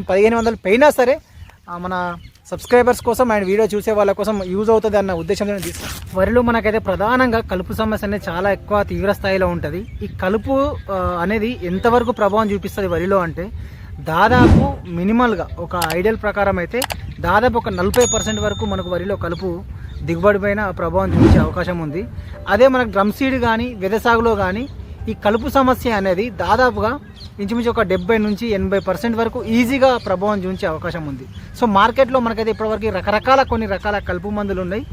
నేను పదిహేను వందలు పోయినా సరే మన సబ్స్క్రైబర్స్ కోసం అండ్ వీడియో చూసే వాళ్ళ కోసం యూజ్ అవుతుంది అన్న ఉద్దేశంతో నేను తీసుకున్నాను వరిలో మనకైతే ప్రధానంగా కలుపు సమస్య అనేది చాలా ఎక్కువ తీవ్ర స్థాయిలో ఉంటుంది. ఈ కలుపు అనేది ఎంతవరకు ప్రభావం చూపిస్తుంది వరిలో అంటే దాదాపు మినిమల్గా ఒక ఐడియల్ ప్రకారం అయితే దాదాపు ఒక నలభై పర్సెంట్ వరకు మనకు వరిలో కలుపు దిగుబడి పైన ప్రభావం చూపించే అవకాశం ఉంది. అదే మనకు డ్రమ్ సీడ్ కానీ వెదసాగులో కానీ ఈ కలుపు సమస్య అనేది దాదాపుగా ఇంచుమించు ఒక డెబ్బై నుంచి ఎనభై పర్సెంట్ వరకు ఈజీగా ప్రభావం చూపించే అవకాశం ఉంది. సో మార్కెట్లో మనకైతే ఇప్పటివరకు రకరకాల కొన్ని రకాల కలుపు మందులు ఉన్నాయి.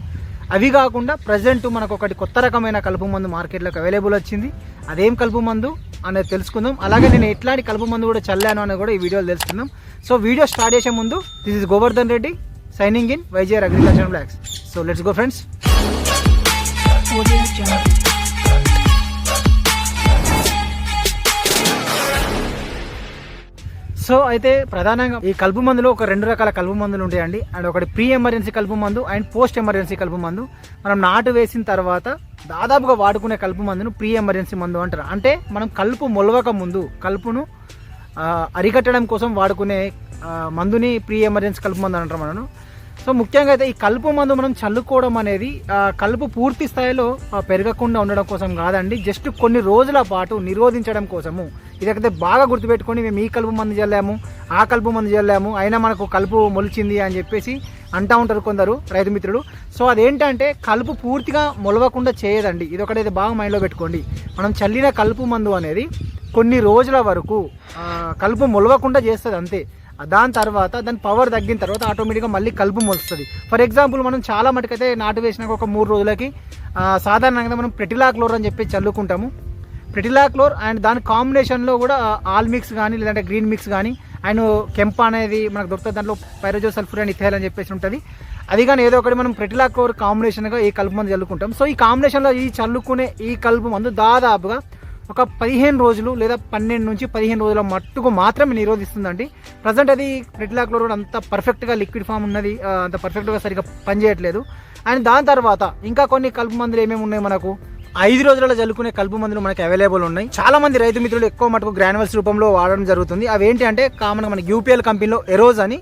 అవి కాకుండా ప్రజెంట్ మనకు ఒకటి కొత్త రకమైన కలుపు మందు మార్కెట్లోకి అవైలబుల్ వచ్చింది. అదేం కలుపు మందు అనేది తెలుసుకుందాం. అలాగే నేను ఎట్లాంటి కలుపు మందు కూడా చల్లాను అనేది కూడా ఈ వీడియోలో తెలుసుకుందాం. సో వీడియో స్టార్ట్ చేసే ముందు this is Govardhan Reddy signing in wiser agriculture blocks so let's go friends so అయితే ప్రధానంగా ఈ కలుపు మందులో ఒక రెండు రకాల కలుపు మందులు ఉంటాయండి. అండ్ ఒకటి ప్రీ ఎమర్జెన్సీ కలుపు మందు అండ్ పోస్ట్ ఎమర్జెన్సీ కలుపు మందు. మనం నాటు వేసిన తర్వాత దాదాపుగా వాడుకునే కలుపు మందును ప్రీ ఎమర్జెన్సీ మందు అంటారు. అంటే మనం కలుపు మొలవక ముందు కలుపును అరికట్టడం కోసం వాడుకునే మందుని ప్రీ ఎమర్జెన్సీ కలుపు మందు అంటారు మనం సో ముఖ్యంగా అయితే ఈ కలుపు మందు మనం చల్లుకోవడం అనేది కలుపు పూర్తి స్థాయిలో పెరగకుండా ఉండడం కోసం కాదండి. జస్ట్ కొన్ని రోజుల పాటు నిరోధించడం కోసము. ఇదైతే బాగా గుర్తుపెట్టుకొని మేము ఈ కలుపు మందు చల్లాము ఆ కలుపు మందు చల్లాము అయినా మనకు కలుపు మొలిచింది అని చెప్పేసి అంటా ఉంటారు కొందరు రైతు మిత్రుడు సో అదేంటంటే కలుపు పూర్తిగా మొలవకుండా చేయదండి. ఇది ఒకటైతే బాగా మైండ్లో పెట్టుకోండి. మనం చల్లిన కలుపు మందు అనేది కొన్ని రోజుల వరకు కలుపు మొలవకుండా చేస్తుంది అంతే. దాని తర్వాత దాని పవర్ తగ్గిన తర్వాత ఆటోమేటిక్గా మళ్ళీ కలుపు మొలుస్తుంది. ఫర్ ఎగ్జాంపుల్ మనం చాలా మటుకైతే నాటు వేసినాక ఒక మూడు రోజులకి సాధారణంగా మనం ప్రెటిలాక్లోర్ అని చెప్పి చల్లుకుంటాము. ప్రెటిలాక్లోర్ అండ్ దాని కాంబినేషన్లో కూడా ఆల్ మిక్స్ కానీ లేదంటే గ్రీన్ మిక్స్ కానీ అండ్ కెంప్ అనేది మనకు దొరుకుతుంది దాంట్లో పైరోజో సల్ఫర్ అండ్ ఇథైల్ అని చెప్పేసి ఉంటుంది. అది కానీ ఏదో ఒకటి మనం ప్రెటిలాక్లోర్ కాంబినేషన్గా ఈ కలుపు మందు చల్లుకుంటాం. సో ఈ కాంబినేషన్లో ఈ చల్లుకునే ఈ కలుపు మందు దాదాపుగా ఒక పదిహేను రోజులు లేదా పన్నెండు నుంచి పదిహేను రోజుల మట్టుకు మాత్రమే నిరోధిస్తుందండి. ప్రజెంట్ అది ప్రెటిలాక్లో కూడా అంత పర్ఫెక్ట్గా లిక్విడ్ ఫామ్ ఉన్నది అంత పర్ఫెక్ట్గా సరిగ్గా పనిచేయట్లేదు. అండ్ దాని తర్వాత ఇంకా కొన్ని కలుపు మందులు ఏమేమి ఉన్నాయి మనకు? ఐదు రోజులలో జల్లుకునే కలుపు మందులు మనకి అవైలబుల్ ఉన్నాయి. చాలా మంది రైతు మిత్రులు ఎక్కువ మటుకు గ్రాన్యువల్స్ రూపంలో వాడడం జరుగుతుంది. అవి ఏంటి అంటే కామన్గా మనకి యూపీఎల్ కంపెనీలో ఎరోజ్ అని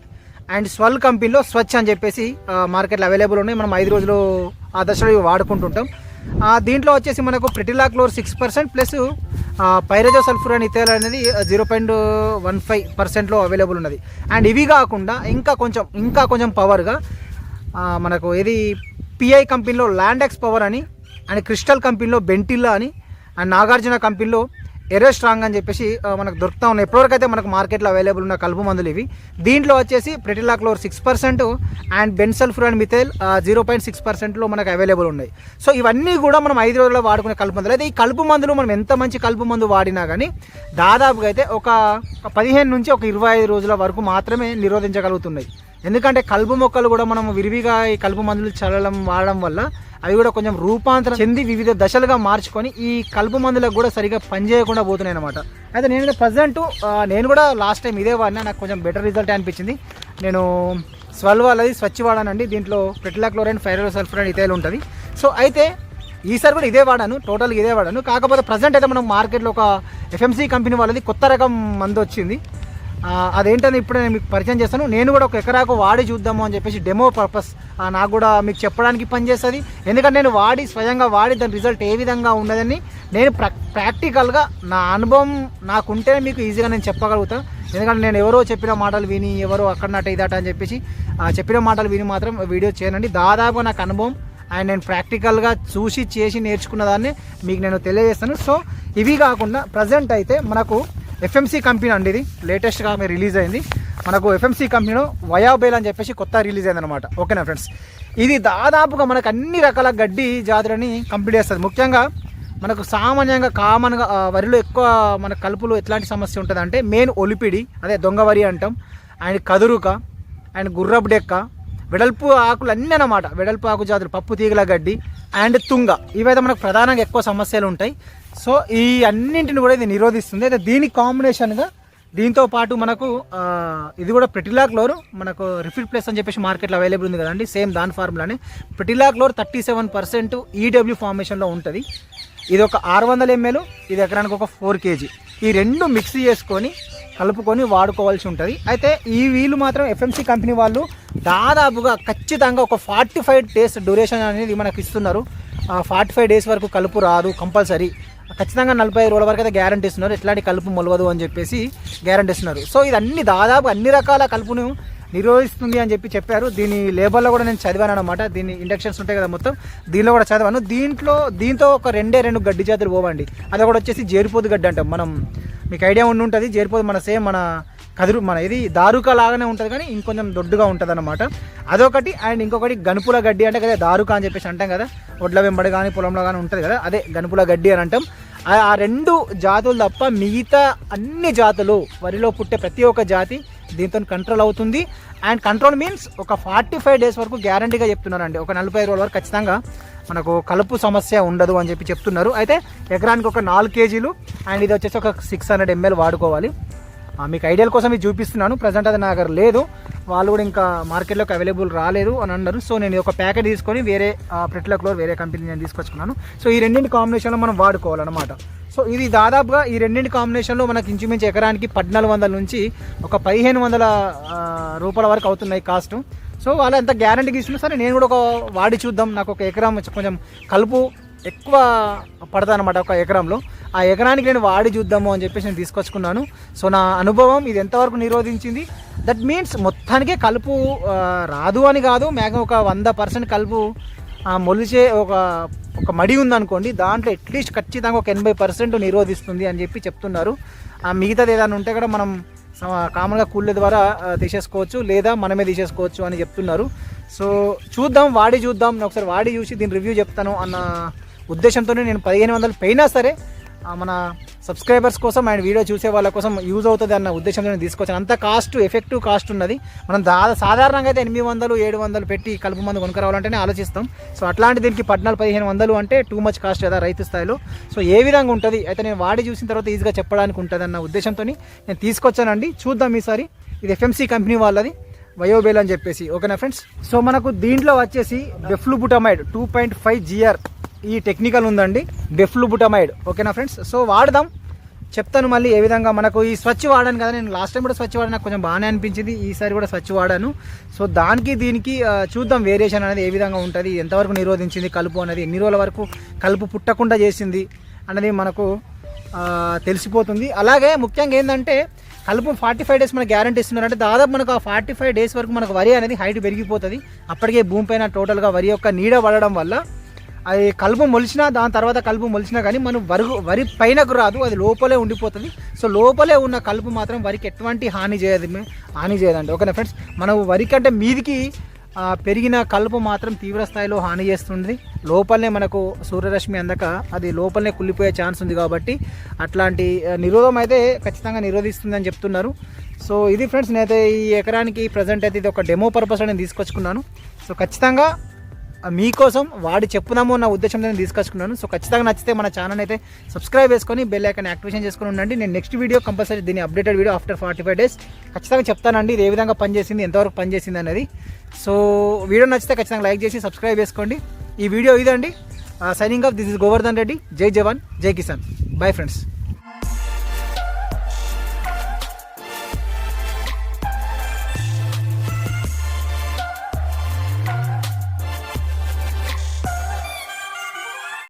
అండ్ స్వల్ కంపెనీలో స్వచ్ఛ అని చెప్పేసి మార్కెట్లో అవైలబుల్ ఉన్నాయి. మనం ఐదు రోజులు ఆ దశలో వాడుకుంటుంటాం. దీంట్లో వచ్చేసి మనకు pretilachlor six percent plus pyrazosulfuron అని ఇథైల్ అనేది జీరో పాయింట్ వన్ ఫైవ్ పర్సెంట్లో అవైలబుల్ ఉన్నది. అండ్ ఇవి కాకుండా ఇంకా కొంచెం ఇంకా కొంచెం పవర్గా మనకు ఇది పిఐ కంపెనీలో ల్యాండెక్స్ పవర్ అని అండ్ క్రిస్టల్ కంపెనీలో బెంటిల్లా అని అండ్ నాగార్జున కంపెనీలో ఎరో స్ట్రాంగ్ అని చెప్పేసి మనకు దొరుకుతా ఉన్నాయి. అయితే మనకు మార్కెట్లో అవైలబుల్ ఉన్న కలుపు మందులు ఇవి. దీంట్లో వచ్చేసి pretilachlor six percent and bensulfuron and methyl zero point six పర్సెంట్లో మనకు అవైలబుల్ ఉన్నాయి. సో ఇవన్నీ కూడా మనం ఐదు రోజుల్లో వాడుకునే కలుపు మందులు. అయితే ఈ కలుపు మందులు మనం ఎంత మంచి కలుపు మందు వాడినా కానీ దాదాపుగా అయితే ఒక పదిహేను నుంచి ఒక ఇరవై ఐదు రోజుల వరకు మాత్రమే నిరోధించగలుగుతున్నాయి. ఎందుకంటే కలుపు మొక్కలు కూడా మనం విరివిగా ఈ కలుపు మందులు చల్లడం వాడడం వల్ల అవి కూడా కొంచెం రూపాంతరం చెంది వివిధ దశలుగా మార్చుకొని ఈ కలుపు మందులకు కూడా సరిగా పనిచేయకుండా పోతున్నాయి అనమాట అయితే నేను ప్రజెంట్ నేను కూడా లాస్ట్ టైం ఇదే వాడినా నాకు కొంచెం బెటర్ రిజల్ట్ అనిపించింది. నేను స్వల్ వాళ్ళది స్వచ్ఛ వాడానండి దీంట్లో ప్రెటిలాక్లోరైన్ ఫైరో సల్ఫర్ అండ్ ఇతేలు ఉంటుంది. సో అయితే ఈసారి కూడా ఇదే వాడాను టోటల్గా ఇదే వాడాను. కాకపోతే ప్రజెంట్ అయితే మనం మార్కెట్లో ఒక ఎఫ్ఎంసీ కంపెనీ వాళ్ళది కొత్త రకం మందు వచ్చింది. అదేంటని ఇప్పుడు నేను మీకు పరిచయం చేస్తాను. నేను కూడా ఒక ఎకరాకు వాడి చూద్దాము అని చెప్పేసి డెమో పర్పస్ నాకు కూడా మీకు చెప్పడానికి పనిచేస్తుంది. ఎందుకంటే నేను వాడి స్వయంగా వాడి దాని రిజల్ట్ ఏ విధంగా ఉన్నదని నేను ప్రా ప్రాక్టికల్గా నా అనుభవం నాకుంటేనే మీకు ఈజీగా నేను చెప్పగలుగుతాను ఎందుకంటే నేను ఎవరో చెప్పిన మాటలు విని ఎవరో అక్కడ నట ఇదట అని చెప్పేసి చెప్పిన మాటలు విని మాత్రం వీడియో చేయనండి. దాదాపుగా నాకు అనుభవం అండ్ నేను ప్రాక్టికల్గా చూసి చేసి నేర్చుకున్న దాన్ని మీకు నేను తెలియజేస్తాను. సో ఇవి కాకుండా ప్రజెంట్ అయితే మనకు ఎఫ్ఎంసీ కంపెనీ అండి ఇది. లేటెస్ట్గా మీరు రిలీజ్ అయింది. మనకు ఎఫ్ఎంసీ కంపెనీలో వయాబేల్ అని చెప్పేసి కొత్త రిలీజ్ అయింది అనమాట ఓకేనా ఫ్రెండ్స్ ఇది దాదాపుగా మనకు అన్ని రకాల గడ్డి జాతులని కంప్లీట్ చేస్తుంది. ముఖ్యంగా మనకు సామాన్యంగా కామన్గా వరిలో ఎక్కువ మన కలుపులో ఎట్లాంటి సమస్య ఉంటుంది అంటే మెయిన్ ఒలిపిడి అదే దొంగ వరి అంటాం అండ్ కదురుక అండ్ గుర్రపు డెక్క వెడల్పు ఆకులు అన్నీ అనమాట వెడల్పు ఆకు జాతులు పప్పు తీగల గడ్డి అండ్ తుంగ. ఇవైతే మనకు ప్రధానంగా ఎక్కువ సమస్యలు ఉంటాయి. సో ఈ అన్నింటిని కూడా ఇది నిరోధిస్తుంది. అయితే దీని కాంబినేషన్గా దీంతో పాటు మనకు ఇది కూడా ప్రెటిలాక్లోర్ మనకు రిఫిల్ ప్లస్ అని చెప్పేసి మార్కెట్లో అవైలబుల్ ఉంది కదండి సేమ్ దాని ఫార్ములానే pretilachlor thirty seven percent EW ఫార్మేషన్లో ఉంటుంది. ఇది ఒక ఆరు వందల ఎంఎల్ ఇది ఎకరానికి ఒక ఫోర్ కేజీ ఈ రెండు మిక్స్ చేసుకొని కలుపుకొని వాడుకోవాల్సి ఉంటుంది. అయితే ఈ వీళ్ళు మాత్రం ఎఫ్ఎంసి కంపెనీ వాళ్ళు దాదాపుగా ఖచ్చితంగా ఒక ఫార్టీ ఫైవ్ డేస్ డ్యూరేషన్ అనేది మనకు ఇస్తున్నారు. ఫార్టీ ఫైవ్ డేస్ వరకు కలుపు రాదు కంపల్సరీ ఖచ్చితంగా నలభై ఐదు రోజుల వరకు అయితే గ్యారంటీ ఇస్తున్నారు. ఎట్లాంటి కలుపు మొలవదు అని చెప్పేసి గ్యారంటీ ఇస్తున్నారు. సో ఇది అన్ని దాదాపు అన్ని రకాల కలుపును నిరోధిస్తుంది అని చెప్పి చెప్పారు. దీని లేబర్లో కూడా నేను చదివాను అనమాట దీని ఇండక్షన్స్ ఉంటాయి కదా మొత్తం. దీనిలో కూడా చదివాను. దీంట్లో దీంతో ఒక రెండే రెండు గడ్డి జాతులు పోవండి. అది కూడా వచ్చేసి జేరిపోదు గడ్డి అంటాం మనం. మీకు ఐడియా ఉండి ఉంటుంది. జేరిపోదు మన సేమ్ మన కదురు మన ఇది దారుక లాగానే ఉంటుంది కానీ ఇంకొంచెం దొడ్డుగా ఉంటుంది అనమాట అదొకటి అండ్ ఇంకొకటి గనుపుల గడ్డి అంటే కదా దారుక అని చెప్పేసి అంటాం కదా. ఒడ్ల వెంబడి కానీ పొలంలో కానీ ఉంటుంది కదా అదే గనుపుల గడ్డి అని అంటాం. ఆ రెండు జాతులు తప్ప మిగతా అన్ని జాతులు వరిలో పుట్టే ప్రతి ఒక్క జాతి దీంతో కంట్రోల్ అవుతుంది. అండ్ కంట్రోల్ మీన్స్ ఒక ఫార్టీ ఫైవ్ డేస్ వరకు గ్యారంటీగా చెప్తున్నారండి. ఒక నలభై ఐదు రోజుల వరకు ఖచ్చితంగా మనకు కలుపు సమస్య ఉండదు అని చెప్పి చెప్తున్నారు. అయితే ఎకరానికి ఒక నాలుగు కేజీలు అండ్ ఇది వచ్చేసి ఒక సిక్స్ హండ్రెడ్ ఎంఎల్ వాడుకోవాలి. మీకు ఐడియల్ కోసం ఇది చూపిస్తున్నాను. ప్రజెంట్ అది నా దగ్గర లేదు. వాళ్ళు కూడా ఇంకా మార్కెట్లోకి అవైలబుల్ రాలేదు అని అన్నారు. సో నేను ఒక ప్యాకెట్ తీసుకొని వేరే ప్రెట్ల క్లోర్ వేరే కంపెనీ నేను తీసుకొచ్చుకున్నాను. సో ఈ రెండింటి కాంబినేషన్లో మనం వాడుకోవాలన్నమాట. సో ఇది దాదాపుగా ఈ రెండింటి కాంబినేషన్లో మనకి ఇంచుమించు ఎకరానికి పద్నాలుగు వందల నుంచి ఒక పదిహేను వందల రూపాయల వరకు అవుతున్నాయి కాస్ట్ సో వాళ్ళు ఎంత గ్యారంటీకి ఇస్తున్నా సరే నేను కూడా ఒక వాడి చూద్దాం. నాకు ఒక ఎకరం కొంచెం కలుపు ఎక్కువ పడతా అనమాట ఒక ఎకరంలో. ఆ ఎకరానికి నేను వాడి చూద్దాము అని చెప్పేసి నేను తీసుకొచ్చుకున్నాను. సో నా అనుభవం ఇది ఎంతవరకు నిరోధించింది? దట్ మీన్స్ మొత్తానికే కలుపు రాదు అని కాదు మ్యాక్సిమం ఒక వంద పర్సెంట్ కలుపు మొలిచే ఒక ఒక మడి ఉందనుకోండి దాంట్లో అట్లీస్ట్ ఖచ్చితంగా ఒక ఎనభై పర్సెంట్ నిరోధిస్తుంది అని చెప్పి చెప్తున్నారు. ఆ మిగతాది ఏదైనా ఉంటే కూడా మనం కామన్గా కూళ్ళ ద్వారా తీసేసుకోవచ్చు లేదా మనమే తీసేసుకోవచ్చు అని చెప్తున్నారు. సో చూద్దాం వాడి చూద్దాం ఒకసారి వాడి చూసి దీని రివ్యూ చెప్తాను అన్న ఉద్దేశంతోనే నేను పదిహేను వందలు పైనా సరే మన సబ్స్క్రైబర్స్ కోసం అండ్ వీడియో చూసే వాళ్ళ కోసం యూజ్ అవుతుంది అన్న ఉద్దేశంతో నేను తీసుకొచ్చాను. అంత కాస్ట్ ఎఫెక్టివ్ కాస్ట్ ఉన్నది. మనం దా సాధారణంగా అయితే ఎనిమిది వందలు ఏడు వందలు పెట్టి కలుపు మందు కొనుక్కరావాలంటేనే ఆలోచిస్తాం. సో అట్లాంటి దీనికి పద్నాలుగు పదిహేను వందలు అంటే టూ మచ్ కాస్ట్ కదా రైతు స్థాయిలో. సో ఏ విధంగా ఉంటుంది? అయితే నేను వాడి చూసిన తర్వాత ఈజీగా చెప్పడానికి ఉంటుంది అన్న ఉద్దేశంతో నేను తీసుకొచ్చానండి. చూద్దాం ఈసారి. ఇది ఎఫ్ఎంసీ కంపెనీ వాళ్ళది. వయోబేల్ అని చెప్పేసి. ఓకేనా ఫ్రెండ్స్ సో మనకు దీంట్లో వచ్చేసి beflubutamid two point five GR ఈ టెక్నికల్ ఉందండి. డెఫ్లుబుటమైడ్ ఓకేనా ఫ్రెండ్స్ సో వాడదాం. చెప్తాను మళ్ళీ ఏ విధంగా మనకు ఈ స్వచ్ఛ వాడాను కదా నేను లాస్ట్ టైం కూడా స్వచ్ఛ వాడాను నాకు కొంచెం బాగానే అనిపించింది. ఈసారి కూడా స్వచ్ఛ వాడాను. సో దానికి దీనికి చూద్దాం వేరియేషన్ అనేది ఏ విధంగా ఉంటుంది ఎంతవరకు నిరోధించింది కలుపు అనేది ఎన్ని రోజుల వరకు కలుపు పుట్టకుండా చేసింది అనేది మనకు తెలిసిపోతుంది. అలాగే ముఖ్యంగా ఏంటంటే కలుపు ఫార్టీ ఫైవ్ డేస్ మనకు గ్యారంటీ ఇస్తున్నారు అంటే దాదాపు మనకు ఆ ఫార్టీ ఫైవ్ డేస్ వరకు మనకు వరి అనేది హైట్ పెరిగిపోతుంది. అప్పటికే భూమి పైన టోటల్గా వరి యొక్క నీడ పడడం వల్ల అది కలుపు మొలిచినా దాని తర్వాత కలుపు మొలిచినా కానీ మనం వరుగు వరి పైనకు రాదు అది లోపలే ఉండిపోతుంది. సో లోపలే ఉన్న కలుపు మాత్రం వరికి ఎటువంటి హాని చేయదు హాని చేయదండి. ఓకేనా ఫ్రెండ్స్? మనం వరి కంటే మీదికి పెరిగిన కలుపు మాత్రం తీవ్ర స్థాయిలో హాని చేస్తుంది. లోపలనే మనకు సూర్యరశ్మి అందక అది లోపలనే కుళ్ళిపోయే ఛాన్స్ ఉంది కాబట్టి అట్లాంటి నిరోధం అయితే ఖచ్చితంగా నిరోధిస్తుందని చెప్తున్నారు. సో ఇది ఫ్రెండ్స్ నేనైతే ఈ ఎకరానికి ప్రజెంట్ అయితే ఇది ఒక డెమో పర్పస్ అనేది తీసుకొచ్చుకున్నాను. సో ఖచ్చితంగా మీకోసం వాడి చెప్పుదాము అన్న ఉద్దేశంతో నేను తీసుకొచ్చుకున్నాను. సో ఖచ్చితంగా నచ్చితే మన ఛానల్ అయితే సబ్స్క్రైబ్ చేసుకొని బెల్ ఐకాన్ యాక్టివేషన్ చేసుకుని ఉండండి. నేను నెక్స్ట్ వీడియో కంపల్సరీ దీని updated video after forty five days ఖచ్చితంగా చెప్తానండి ఇది ఏ విధంగా పనిచేసింది ఎంతవరకు పనిచేసింది అనేది సో వీడియో నచ్చితే ఖచ్చితంగా లైక్ చేసి సబ్స్క్రైబ్ చేసుకోండి. ఈ వీడియో ఇదండి. Signing off this is Govardhan Reddy Jai Jawan Jai Kisan. Bye friends